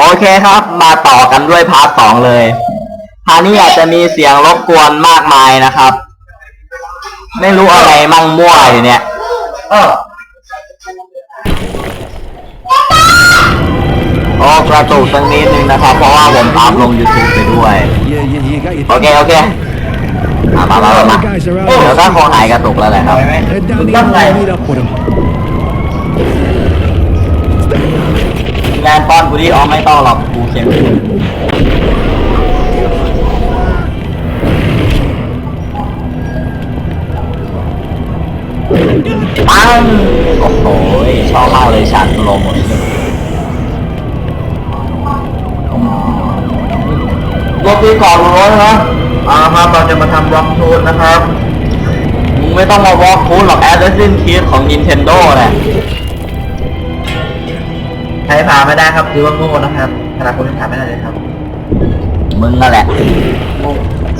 โอเคครับ มาต่อกันด้วยพาร์ทสองเลยพาร์ทนี้อาจจะมีเสียงรบกวนมากมายนะครับ ไม่รู้อะไรมั่งมั่วอยู่เนี่ย เออโอ้กระตุกสักนิดนึงนะครับ เพราะว่าผมตามลง YouTube ไปด้วย โอเค โอเคมามามามาเดี๋ยวก็คงหายกระตุกแล้วแหละครับ Head down the ตั้งไง alley and meet up with him. นป้อนกูดิอ๋อไม่ต้องหรอกกูเขียนปังโอ้โหชอบมาเลยฉากโลโมชั่นรถที่ก่อนรถนะอ่าครับเราจะมาทำร็อกทูนนะครับ มึงไม่ต้องมาวอล์กคูดหรอก Assassin's Creed ของ Nintendo เนี่ย ช้ผ่านไม่ได้ครับถือว่าโง่นะครับขนาดคนที่ผ่านไม่ได้เลยครับมึงนั่นแหละ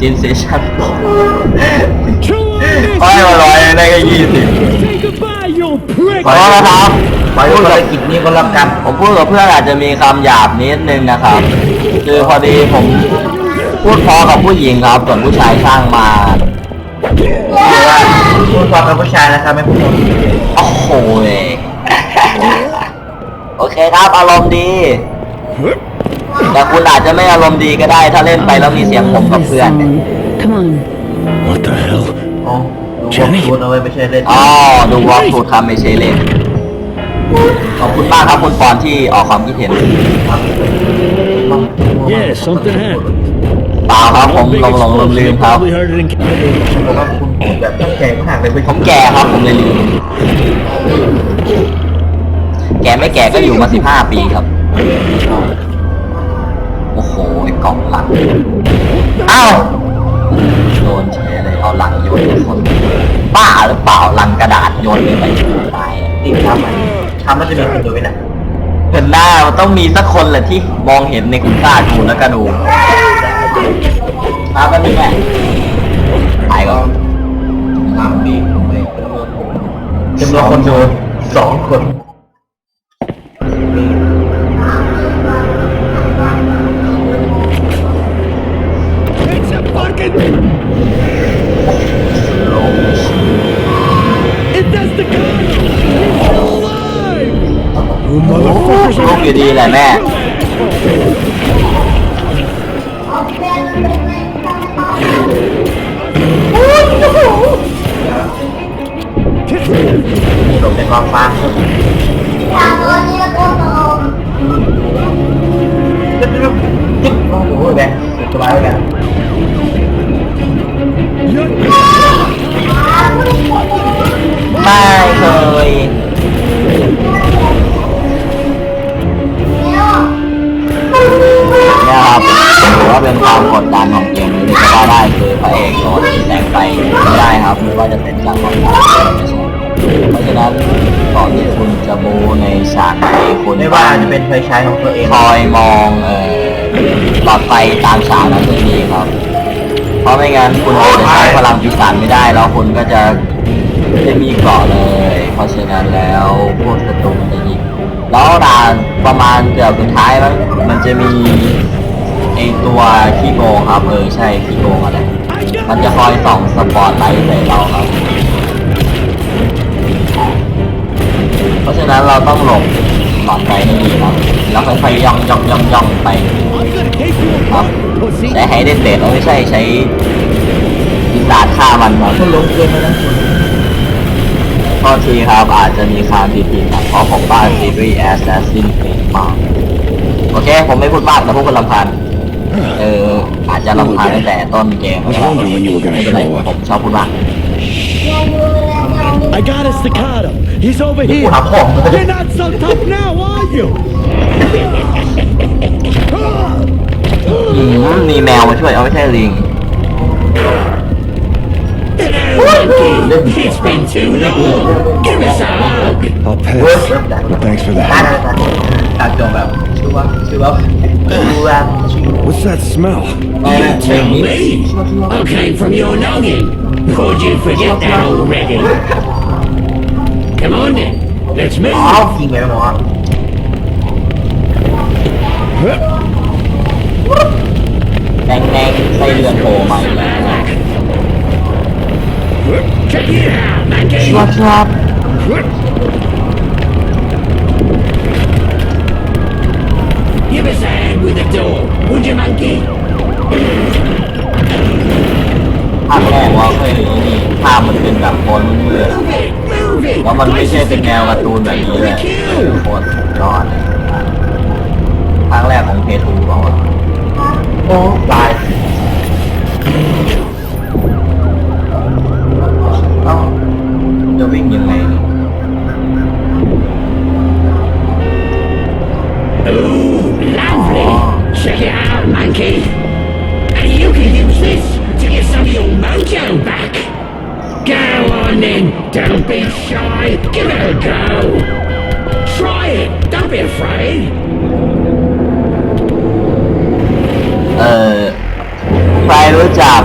Sensation True โอ้ยมาร้อยได้แค่ยี่สิบ Say goodbye, you prick! ขอโทษนะครับไปพูดภารกิจนี้ก็รับกันผมพูดกับเพื่อนอาจจะมีคำหยาบนิดนึงนะครับ คือพอดีผมพูดพอกับผู้หญิงครับส่วนผู้ชายช่างมาคือว่าพูดความเป็นผู้ชายนะครับไม่พูดความเป็นผู้หญิงโอ้โหย โอเคครับ อารมณ์ดี แต่คุณอาจจะไม่อารมณ์ดีก็ได้ ถ้าเล่นไปแล้วมีเสียงผมกับเพื่อนเนี่ย Come on. What the hell? โอ้ดูวอล์กทูนเอาไว้ไม่ใช่เล่นอ๋อดูวอล์กทูดครับไม่ใช่เล่น ขอบคุณมากครับคุณปอนที่ออกความคิดเห็น Yeah, something happened. เปล่าครับผมหลงหลงลืมลืมครับ Probably heard it in. ผมว่าคุณพูดแบบต้องแก่มากเลยไม่ผมแก่ครับผมเลยลืม แก่ไม่แก่ก็อยู่มาสิบห้าปีครับ โอ้โหไอ้กล่องหลังอ้าวโดนเฉยเลยเอาหลังโยนให้คนบ้าหรือเปล่าหลังกระดาษโยนไปไปตายอะติดทำมันทำมันจะมีคนดูไหมน่ะเห็นหน้ามันต้องมีสักคนแหละที่มองเห็นในคุณค่ากูแล้วก็ดูมาเป็นยังไงตายก่อนสามปีไม่จำนวนคนดูสองคน You motherfuckers ลูกอยู่ดีแหละแม่หลบ ว่าเป็นความกดดันของเกมนี้ที่จะได้คือพระเอกโดนแสงไฟไม่ได้ครับไม่ว่าจะเป็นจากของเราเพราะฉะนั้นก่อนที่คุณจะบูในฉากไหนคุณไม่ว่าจะเป็นไฟฉายของตัวเองคอยมองเอ่อหลอดไฟตามฉากนั้นให้ดีครับ เพราะไม่งั้นคุณจะใช้พลังปีศาจไม่ได้แล้วคุณก็จะไม่มีเกาะเลย เพราะฉะนั้นแล้วพวกศัตรูจะยิงแล้วด่านประมาณเกือบสุดท้ายมันมันจะมี ไอตัวขี้โกงครับเออใช่ขี้โกงอะไรมันจะคอยส่องสปอตไลท์ใส่เราครับ เพราะฉะนั้นเราต้องหลบหลอดไฟให้ดีครับ แล้วค่อยๆย่องย่องย่องย่องไปครับ apart, pussy! ใช้ไฮเดนเตดไม่ใช่ใช้ปีศาจฆ่ามันครับคุณลงเกินมาแล้วคุณโทษทีครับอาจจะมีคำผิดๆครับเพราะผมบ้านซีรีส์ Assassin Creed มาโอเค ผมไม่พูดมากแต่พวกคุณลำพันธ์ เอออาจจะลำพันธ์ตั้งแต่ต้นเกม I was wondering when you were gonna ไม่เป็นไร show up. ผมชอบพูดมาก I got a staccato. He's over กู here. หาของ You're not so tough now, are you? อืมมีแมวมาช่วยเอาไม่ใช่ลิง It's been too long. Give us a hug. I'll เวิร์ pass. กได้ But thanks for ได้ that. ได้ได้การจงแบบ ชื่อว่าชื่อว่าชื่อว่าชื่อ What's that smell? You tell me. I came from your noggin. Could you forget that already? Come on then. Let's อ๋อ move. จริงไหมหมอแดงแดงๆไส้เดือนโผล่มาอีกแล้ว Check it out, monkey. ชัว Give us a hand with the door, would you, monkey? ภาคแรกว่าเคยเห็นนี่ภาพมันเป็นแบบโคนมืด Move it, move it. แล้วมันไม่ใช่เป็นแนวการ์ตูนแบบนี้เลยโคตรสุดยอดเลยภาคแรกของเพทูบอกว่าโอ้ตายเอ้าจะวิ่งยังไงเ monkey. And you can use this to get some of your mojo back. Go on then, don't be shy. Give it a go. Try it, don't be afraid. เออใครรู้จัก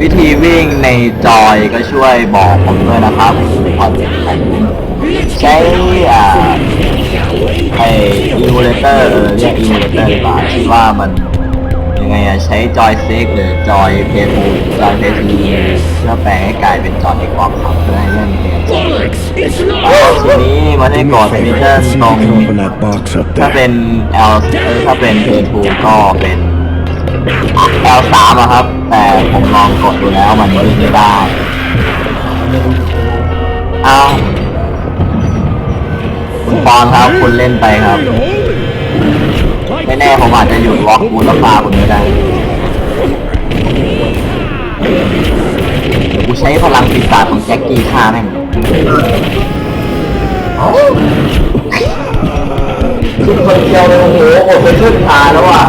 วิธีวิ่งในจอยก็ช่วยบอกผมด้วยนะครับผม Let's ใช้ get อ่า shall we? ไออิมูเลเตอร์เออเรียกอิมูเลเตอร์ดีกว่าที่ว่ามันยังไงอะใช้จอยเซ็กหรือจอยเพย์ทูจอยเพย์ทูเพื่อแปลงให้กลายเป็นจอยเอกความขับเพื่อให้เล่นเกมทีนี้มันได้กดมิชชั่นตรงถ้าเป็น L เออถ้าเป็นเพย์ทูก็เป็น L สามอะครับ แต่ผมลองกดดูแล้วมันไม่ได้เอาคุ ณปอนครับคุณเล่นไปครับ ไม่แน่ผมอาจจะหยุดวอล์กคูแล้วพาคุณก็ได้เดี๋ยวกูใช้พลังปีศาจของแจ็คกี้ฆ่าแม่งขึ้นคนเดียวเลยโอ้โหอดไปขึ้นขาแล้วอะ